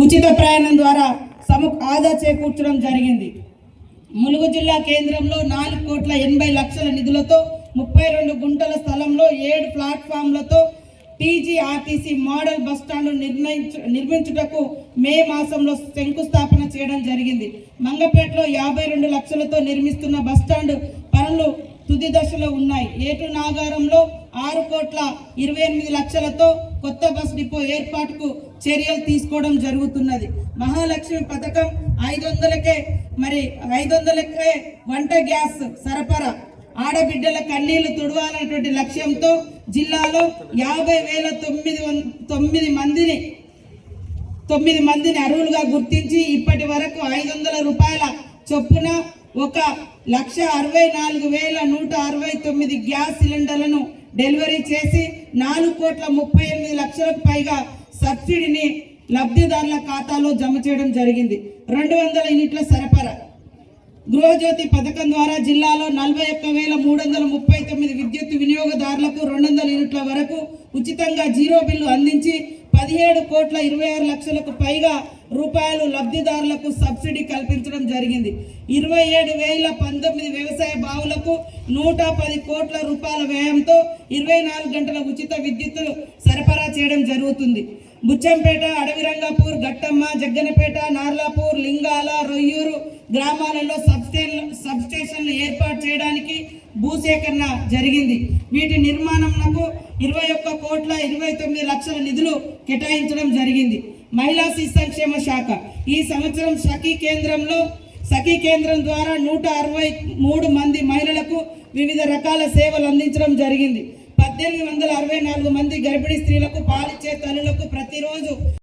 ఉచిత ప్రయాణం ద్వారా సమ ఆదా చేకూర్చడం జరిగింది. ములుగు జిల్లా కేంద్రంలో నాలుగు కోట్ల ఎనభై లక్షల నిధులతో ముప్పై రెండు గుంటల స్థలంలో ఏడు ప్లాట్ఫామ్లతో టీజీఆర్టీసీ మోడల్ బస్ స్టాండ్ నిర్ణయించు నిర్మించుటకు మే మాసంలో శంకుస్థాపన చేయడం జరిగింది. మంగపేటలో యాభై రెండు లక్షలతో నిర్మిస్తున్న బస్ స్టాండ్ పనులు తుది దశలో ఉన్నాయి. ఏటు నాగారంలో ఆరు కోట్ల ఇరవై ఎనిమిది లక్షలతో కొత్త బస్ డిపో ఏర్పాటుకు చర్యలు తీసుకోవడం జరుగుతున్నది. మహాలక్ష్మి పథకం ఐదు వందలకే మరి ఐదు వందలకే వంట గ్యాస్ సరఫరా. ఆడబిడ్డల కన్నీళ్ళు తుడవాలన్నటువంటి లక్ష్యంతో జిల్లాలో యాభై వేల తొమ్మిది వం- తొమ్మిది మందిని తొమ్మిది మందిని అర్హులుగా గుర్తించి ఇప్పటి వరకు ఐదు వందల రూపాయల చొప్పున ఒక లక్ష అరవై నాలుగు వేల నూట అరవై తొమ్మిది గ్యాస్ సిలిండర్లను డెలివరీ చేసి నాలుగు కోట్ల ముప్పై ఎనిమిది లక్షలకు పైగా సబ్సిడీని లబ్ధిదారుల ఖాతాలో జమ చేయడం జరిగింది. రెండు వందల యూనిట్ల సరఫరా. గృహజ్యోతి పథకం ద్వారా జిల్లాలో నలభై ఒక్క వేల మూడు వందల ముప్పై తొమ్మిది విద్యుత్ వినియోగదారులకు రెండు వందల యూనిట్ల వరకు ఉచితంగా జీరో బిల్లు అందించి పదిహేడు కోట్ల ఇరవై ఆరు లక్షలకు పైగా రూపాయలు లబ్ధిదారులకు సబ్సిడీ కల్పించడం జరిగింది. ఇరవై ఏడు వేల పంతొమ్మిది వ్యవసాయ బావులకు నూట పది కోట్ల రూపాయల వ్యయంతో ఇరవై నాలుగు గంటల ఉచిత విద్యుత్ సరఫరా చేయడం జరుగుతుంది. బుచ్చంపేట అడవిరంగాపూర్ గట్టమ్మ జగ్గనపేట నార్లాపూర్ లింగాల రొయ్యూరు గ్రామాలలో సబ్స్టే సబ్స్టేషన్లు ఏర్పాటు చేయడానికి భూసేకరణ జరిగింది. వీటి నిర్మాణంకు ఇరవై ఒక్క కోట్ల ఇరవై తొమ్మిది లక్షల నిధులు కేటాయించడం జరిగింది. మహిళా శిశు సంక్షేమ శాఖ. ఈ సంవత్సరం సఖీ కేంద్రంలో సఖీ కేంద్రం ద్వారా నూట అరవై మూడు మంది మహిళలకు వివిధ రకాల సేవలు అందించడం జరిగింది. పద్దెనిమిది వందల అరవై నాలుగు మంది గర్భిణీ స్త్రీలకు పాలిచ్చే తల్లులకు ప్రతిరోజు